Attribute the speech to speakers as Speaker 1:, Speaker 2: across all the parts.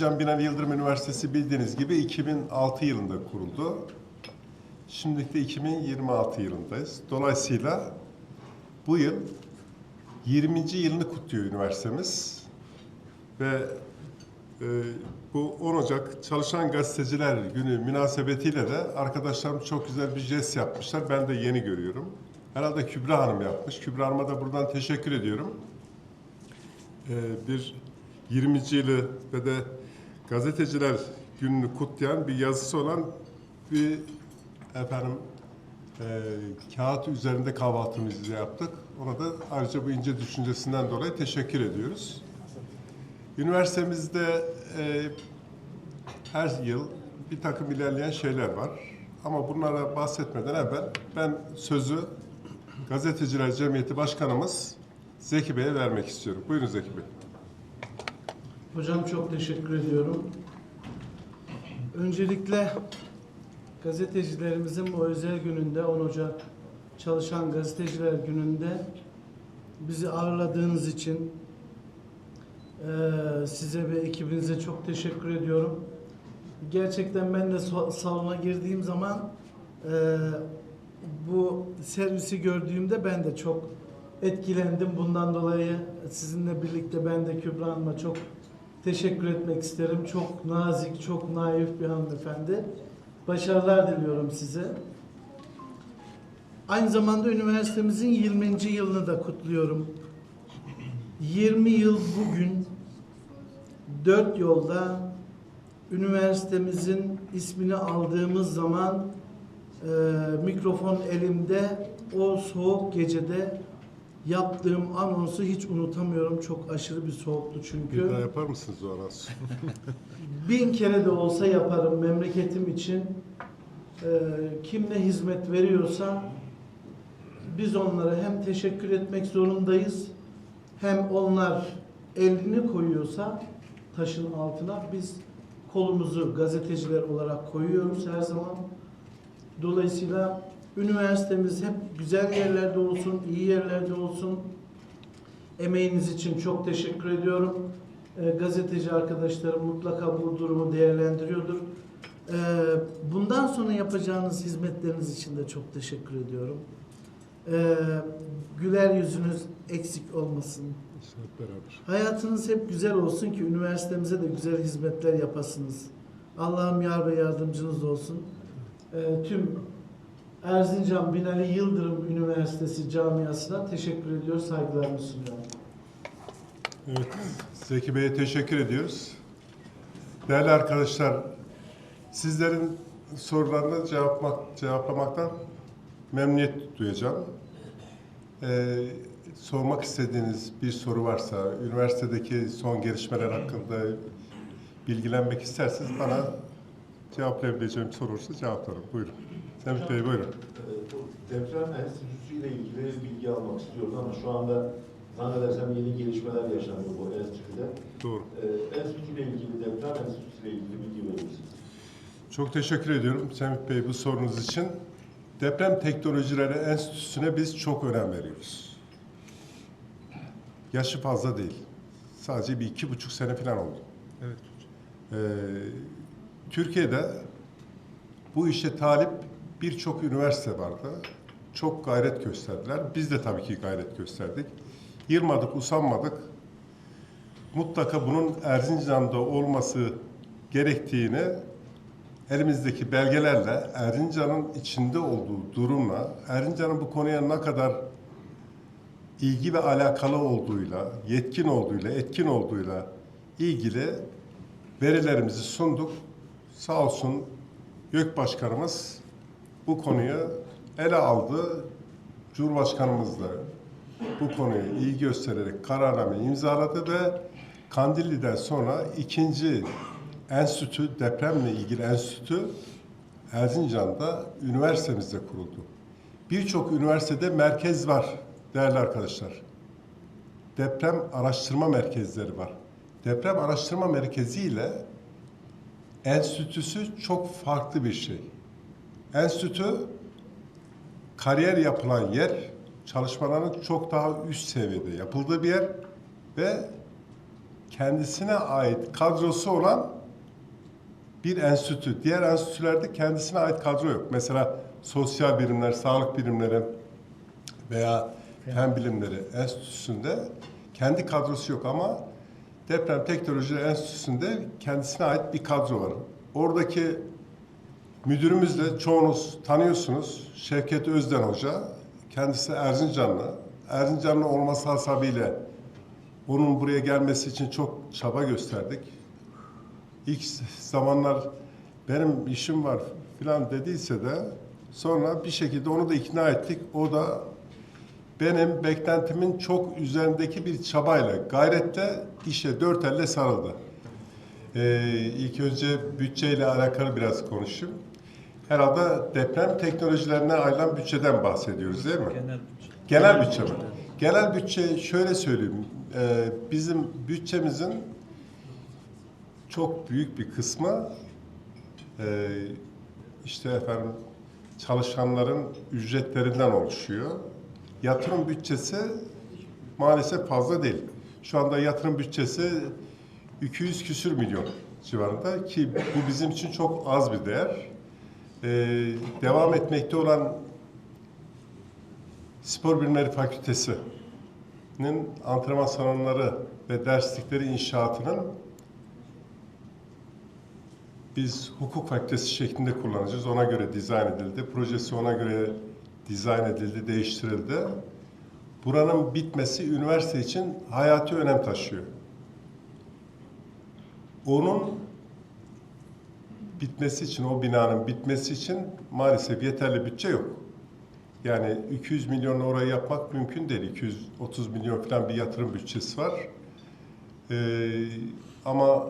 Speaker 1: Erzincan Binali Yıldırım Üniversitesi bildiğiniz gibi 2006 yılında kuruldu. Şimdi de 2026 yılındayız. Dolayısıyla bu yıl 20. yılını kutluyor üniversitemiz. Ve e, bu 10 Ocak Çalışan Gazeteciler Günü münasebetiyle de arkadaşlarım çok güzel bir jest yapmışlar. Ben de yeni görüyorum. Herhalde Kübra Hanım yapmış. Kübra Hanım'a da buradan teşekkür ediyorum. E, bir 20. yılı ve de gazeteciler gününü kutlayan bir yazısı olan bir efendim e, kağıt üzerinde kahvaltımızı yaptık. Ona da ayrıca bu ince düşüncesinden dolayı teşekkür ediyoruz. Üniversitemizde e, her yıl bir takım ilerleyen şeyler var. Ama bunlara bahsetmeden evvel ben sözü Gazeteciler Cemiyeti Başkanımız Zeki Bey'e vermek istiyorum. Buyurun Zeki Bey.
Speaker 2: Hocam çok teşekkür ediyorum. Öncelikle gazetecilerimizin bu özel gününde 10 Ocak Çalışan Gazeteciler Günü'nde bizi ağırladığınız için eee, size ve ekibinize çok teşekkür ediyorum. Gerçekten ben de salona girdiğim zaman eee, bu servisi gördüğümde ben de çok etkilendim. Bundan dolayı sizinle birlikte ben de Kübra Hanım'a çok teşekkür etmek isterim. Çok nazik, çok naif bir hanımefendi. Başarılar diliyorum size. Aynı zamanda üniversitemizin 20. yılını da kutluyorum. 20 yıl bugün dört yolda üniversitemizin ismini aldığımız zaman e, mikrofon elimde o soğuk gecede yaptığım anonsu hiç unutamıyorum. Çok aşırı bir soğuktu çünkü.
Speaker 1: Bir daha yapar mısınız o anonsu?
Speaker 2: Bin kere de olsa yaparım memleketim için. Ee, kim ne hizmet veriyorsa biz onlara hem teşekkür etmek zorundayız hem onlar elini koyuyorsa taşın altına biz kolumuzu gazeteciler olarak koyuyoruz her zaman. Dolayısıyla üniversitemiz hep güzel yerlerde olsun, iyi yerlerde olsun. Emeğiniz için çok teşekkür ediyorum. E, gazeteci arkadaşlarım mutlaka bu durumu değerlendiriyordur. E, bundan sonra yapacağınız hizmetleriniz için de çok teşekkür ediyorum. E, güler yüzünüz eksik olmasın.
Speaker 1: Hep beraber.
Speaker 2: Hayatınız hep güzel olsun ki üniversitemize de güzel hizmetler yapasınız. Allah'ım yar ve yardımcınız olsun. E, tüm Erzincan Binali Yıldırım Üniversitesi camiasına teşekkür ediyor, saygılarımı sunuyorum.
Speaker 1: Evet, Zeki Bey'e teşekkür ediyoruz. Değerli arkadaşlar, sizlerin sorularını cevaplamak, cevaplamaktan memnuniyet duyacağım. Ee, sormak istediğiniz bir soru varsa, üniversitedeki son gelişmeler hakkında bilgilenmek isterseniz bana cevaplayabileceğim soru cevaplarım. Buyurun. Semih Bey buyurun.
Speaker 3: Ee, Deprem Enstitüsü ile ilgili bilgi almak istiyoruz ama şu anda zannedersem yeni gelişmeler yaşanıyor bu enstitüde.
Speaker 1: Doğru.
Speaker 3: Ee, enstitü ile ilgili, deprem enstitüsü ile ilgili bilgi verir misiniz?
Speaker 1: Çok teşekkür ediyorum Semih Bey bu sorunuz için. Deprem Teknolojileri Enstitüsü'ne biz çok önem veriyoruz. Yaşı fazla değil. Sadece bir iki buçuk sene falan oldu.
Speaker 4: Evet.
Speaker 1: Ee, Türkiye'de bu işe talip birçok üniversite vardı. Çok gayret gösterdiler. Biz de tabii ki gayret gösterdik. Yılmadık, usanmadık. Mutlaka bunun Erzincan'da olması gerektiğini elimizdeki belgelerle Erzincan'ın içinde olduğu durumla Erzincan'ın bu konuya ne kadar ilgi ve alakalı olduğuyla, yetkin olduğuyla, etkin olduğuyla ilgili verilerimizi sunduk. Sağ olsun YÖK Başkanımız bu konuyu ele aldı. Cumhurbaşkanımız da bu konuya ilgi göstererek kararname imzaladı ve Kandilli'den sonra ikinci enstitü, depremle ilgili enstitü Erzincan'da üniversitemizde kuruldu. Birçok üniversitede merkez var değerli arkadaşlar. Deprem araştırma merkezleri var. Deprem araştırma merkezi ile enstitüsü çok farklı bir şey. Enstitü kariyer yapılan yer, çalışmaların çok daha üst seviyede yapıldığı bir yer ve kendisine ait kadrosu olan bir enstitü. Diğer enstitülerde kendisine ait kadro yok. Mesela sosyal bilimler, sağlık bilimleri veya fen bilimleri enstitüsünde kendi kadrosu yok ama deprem teknolojileri enstitüsünde kendisine ait bir kadro var. Oradaki müdürümüz de çoğunuz tanıyorsunuz. Şevket Özden Hoca. Kendisi Erzincanlı. Erzincanlı olması hasebiyle onun buraya gelmesi için çok çaba gösterdik. İlk zamanlar benim işim var filan dediyse de sonra bir şekilde onu da ikna ettik. O da benim beklentimin çok üzerindeki bir çabayla, gayretle işe dört elle sarıldı. Ee, ilk önce bütçeyle alakalı biraz konuşayım. Herhalde deprem teknolojilerine ayrılan bütçeden bahsediyoruz değil mi?
Speaker 4: Genel bütçe.
Speaker 1: Genel bütçe mi? Genel bütçe şöyle söyleyeyim. Ee, bizim bütçemizin çok büyük bir kısmı e, işte efendim çalışanların ücretlerinden oluşuyor. Yatırım bütçesi maalesef fazla değil. Şu anda yatırım bütçesi 200 küsür milyon civarında ki bu bizim için çok az bir değer. Ee, devam etmekte olan Spor Bilimleri Fakültesi'nin antrenman salonları ve derslikleri inşaatının biz hukuk fakültesi şeklinde kullanacağız. Ona göre dizayn edildi. Projesi ona göre dizayn edildi, değiştirildi. Buranın bitmesi üniversite için hayati önem taşıyor. Onun bitmesi için, o binanın bitmesi için maalesef yeterli bütçe yok. Yani 200 milyonla orayı yapmak mümkün değil. 230 milyon falan bir yatırım bütçesi var. Ee, ama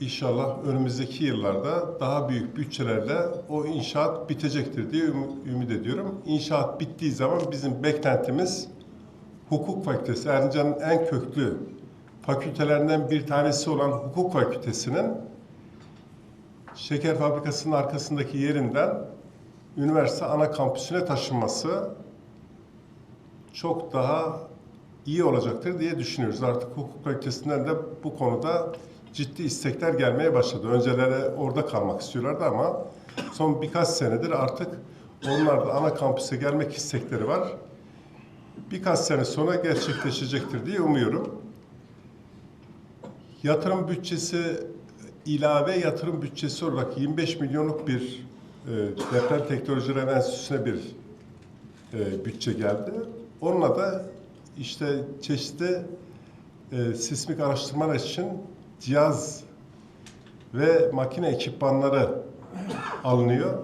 Speaker 1: inşallah önümüzdeki yıllarda daha büyük bütçelerle o inşaat bitecektir diye üm- ümit ediyorum. İnşaat bittiği zaman bizim beklentimiz hukuk fakültesi, Erzincan'ın en köklü fakültelerinden bir tanesi olan hukuk fakültesinin şeker fabrikasının arkasındaki yerinden üniversite ana kampüsüne taşınması çok daha iyi olacaktır diye düşünüyoruz. Artık hukuk fakültesinden de bu konuda ciddi istekler gelmeye başladı. Önceleri orada kalmak istiyorlardı ama son birkaç senedir artık onlar da ana kampüse gelmek istekleri var. Birkaç sene sonra gerçekleşecektir diye umuyorum. Yatırım bütçesi ilave yatırım bütçesi olarak 25 milyonluk bir e, deprem teknolojileri enstitüsüne bir e, bütçe geldi. Onunla da işte çeşitli e, sismik araştırmalar için cihaz ve makine ekipmanları alınıyor.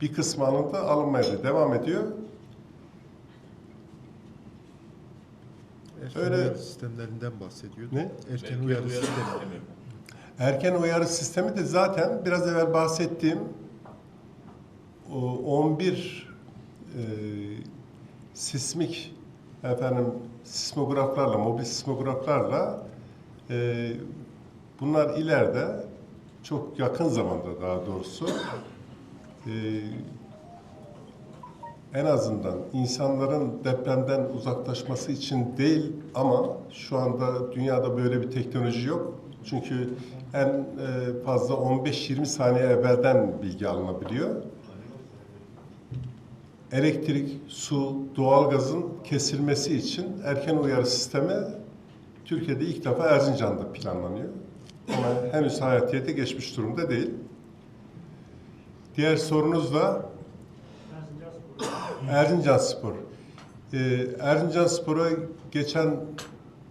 Speaker 1: Bir kısmı alındı, alınmaya da devam ediyor.
Speaker 5: Erken
Speaker 1: Öyle-
Speaker 5: uyarı sistemlerinden bahsediyor.
Speaker 1: Ne?
Speaker 5: Erken uyarı sistemi.
Speaker 1: Erken uyarı sistemi de zaten biraz evvel bahsettiğim o 11 e, sismik efendim sismograflarla, mobil sismograflarla e, bunlar ileride çok yakın zamanda daha doğrusu e, en azından insanların depremden uzaklaşması için değil ama şu anda dünyada böyle bir teknoloji yok. Çünkü en e, fazla 15-20 saniye evvelden bilgi alınabiliyor. Elektrik, su, doğalgazın kesilmesi için erken uyarı sistemi Türkiye'de ilk defa Erzincan'da planlanıyor. Ama henüz hayatiyete geçmiş durumda değil. Diğer sorunuz da Erzincan Spor. Erzincan Spor'a geçen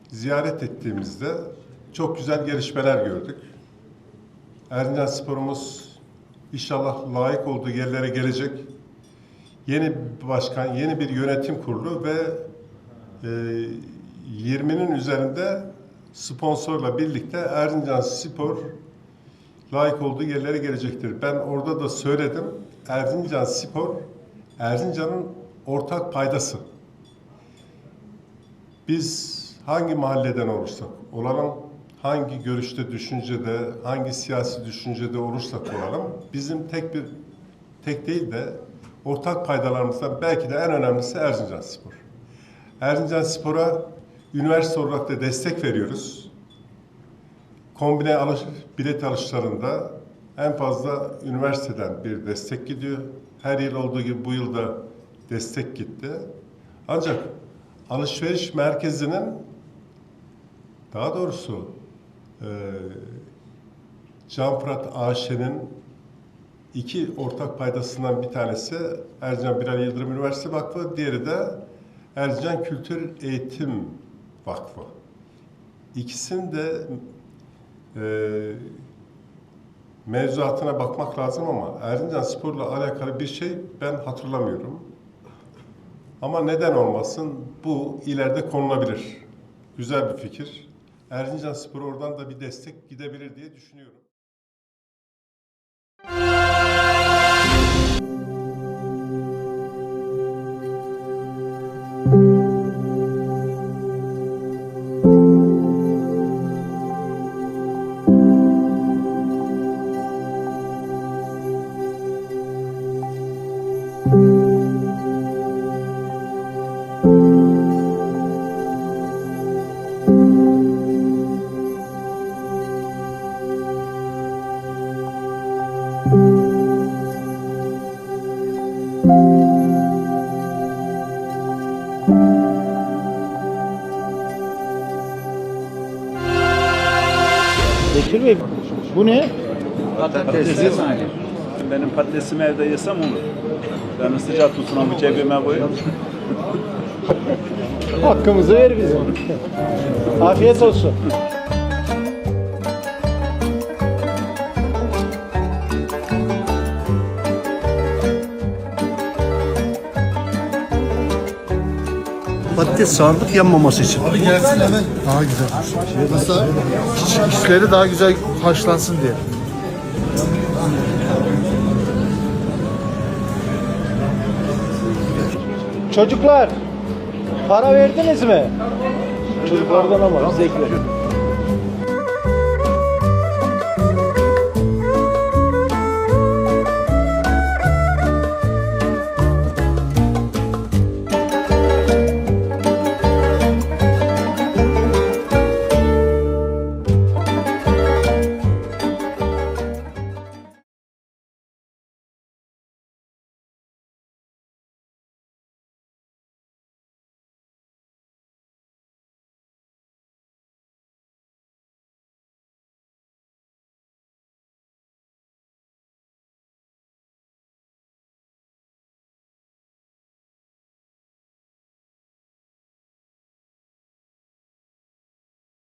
Speaker 1: ziyaret ettiğimizde çok güzel gelişmeler gördük. Erzincan Spor'umuz inşallah layık olduğu yerlere gelecek. Yeni başkan, yeni bir yönetim kurulu ve e, 20'nin üzerinde sponsorla birlikte Erzincan Spor layık olduğu yerlere gelecektir. Ben orada da söyledim. Erzincan Spor Erzincan'ın ortak paydası. Biz hangi mahalleden olursak olalım, hangi görüşte, düşüncede, hangi siyasi düşüncede olursak olalım, bizim tek bir, tek değil de ortak paydalarımızdan belki de en önemlisi Erzincan Spor. Erzincan Spor'a üniversite olarak da destek veriyoruz. Kombine alış, bilet alışlarında en fazla üniversiteden bir destek gidiyor. Her yıl olduğu gibi bu yılda destek gitti. Ancak alışveriş merkezinin daha doğrusu eee Can Fırat AŞ'nin iki ortak paydasından bir tanesi Ercan Bilal Yıldırım Üniversite Vakfı, diğeri de Ercan Kültür Eğitim Vakfı. İkisinin de eee mevzuatına bakmak lazım ama Erzincan Spor'la alakalı bir şey ben hatırlamıyorum. Ama neden olmasın bu ileride konulabilir. Güzel bir fikir. Erzincan Spor oradan da bir destek gidebilir diye düşünüyorum.
Speaker 4: Bekir Bey bu ne?
Speaker 6: Patates yani. Benim patatesimi evde yesem olur. Ben sıcak tutsun ama cebime koyup.
Speaker 4: Hakkımızı ver bize. Afiyet olsun.
Speaker 7: Patates sağlık yanmaması için.
Speaker 8: Abi gelsin hemen. Daha güzel. Nasıl? İç, içleri daha güzel haşlansın diye.
Speaker 4: Çocuklar para verdiniz mi? Çocuklardan ama bize ekler.